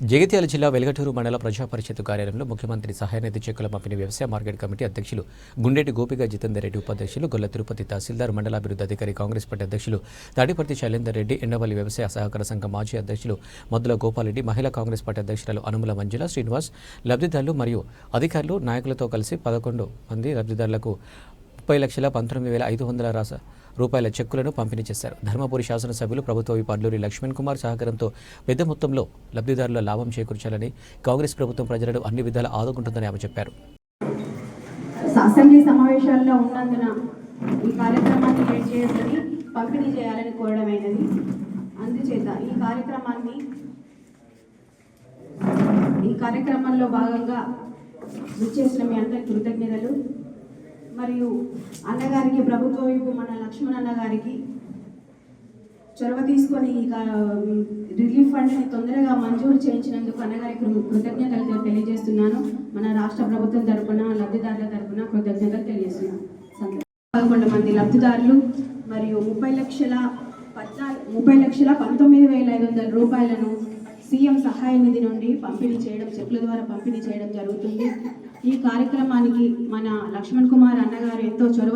జగిత్యాల జిల్లా వెలగటూరు మండల ప్రజా పరిషత్ కార్యాలయంలో ముఖ్యమంత్రి సహాయ నిధి చెక్కుల పంపిణీ వ్యవసాయ మార్కెట్ కమిటీ అధ్యక్షులు గుండెటి గోపిగా జితేందర్ రెడ్డి ఉపాధ్యక్షులు గొల్ల తిరుపతి తహసీల్దార్ మండలాభివృద్ధి అధికారి కాంగ్రెస్ పార్టీ అధ్యక్షులు తాడిపర్తి శైలేందర్ రెడ్డి ఎండవల్లి వ్యవసాయ సహకార సంఘం మాజీ అధ్యక్షులు మధుల గోపాలరెడ్డి మహిళా కాంగ్రెస్ పార్టీ అధ్యక్షురాలు అనుముల మంజుల శ్రీనివాస్ లబ్ధిదారులు మరియు అధికారులు నాయకులతో కలిసి పదకొండు మంది లబ్ధిదారులకు ముప్పై లక్షల పంతొమ్మిది వేల ఐదు వందల రాస రూపాయల చెక్కులను పంపిణీ చేశారు. ధర్మపురి శాసనసభ్యులు ప్రభుత్వ విప్ లక్ష్మణ్ కుమార్ సహకారంతో పెద్ద మొత్తంలో లబ్ధిదారుల లాభం చేకూర్చాలని కాంగ్రెస్ ప్రభుత్వం ప్రజలను అన్ని విధాలా ఆదుకుంటుందని ఆమె చెప్పారు. అసెంబ్లీ సమావేశాల్లో ఉన్నందున ఈ కార్యక్రమాన్ని లేట్ చేయొద్దని పంపిణీ చేయాలని కోరడమైనది. అందుచేత ఈ కార్యక్రమాన్ని ఈ కార్యక్రమంలో భాగంగా విచ్చేసిన మీ అందరి కృతజ్ఞత మరియు అన్నగారికి ప్రభుత్వ వైపు మన లక్ష్మణ్ అన్నగారికి చొరవ తీసుకొని ఈ రిలీఫ్ ఫండ్ని తొందరగా మంజూరు చేయించినందుకు అన్నగారికి కృతజ్ఞతలు తెలియజేస్తున్నాను. మన రాష్ట్ర ప్రభుత్వం తరఫున లబ్ధిదారుల తరఫున కృతజ్ఞతలు తెలియజేస్తున్నాను. పదకొండు మంది లబ్ధిదారులు మరియు ముప్పై లక్షల పద్నాలుగు ముప్పై లక్షల పంతొమ్మిది వేల ఐదు వందల రూపాయలను సీఎం సహాయ నిధి నుండి పంపిణీ చేయడం చెక్కుల ద్వారా పంపిణీ చేయడం జరుగుతుంది. ఈ కార్యక్రమానికి మన లక్ష్మణ్ కుమార్ అన్నగారు ఎంతో చొరవ